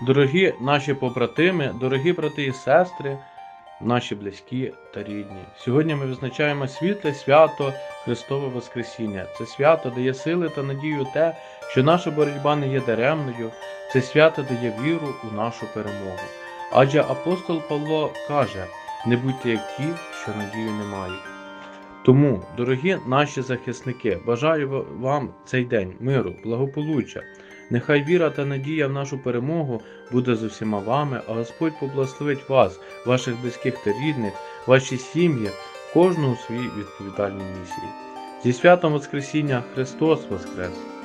Дорогі наші побратими, дорогі брати і сестри, наші близькі та рідні. Сьогодні ми відзначаємо світле свято Христове Воскресіння. Це свято дає сили та надію те, що наша боротьба не є даремною. Це свято дає віру у нашу перемогу. Адже апостол Павло каже: не будьте як ті, що надію не мають. Тому, дорогі наші захисники, бажаю вам цей день миру, благополуччя. Нехай віра та надія в нашу перемогу буде з усіма вами, а Господь поблагословить вас, ваших близьких та рідних, ваші сім'ї, кожного у своїй відповідальній місії. Зі святом Воскресіння Христос Воскрес!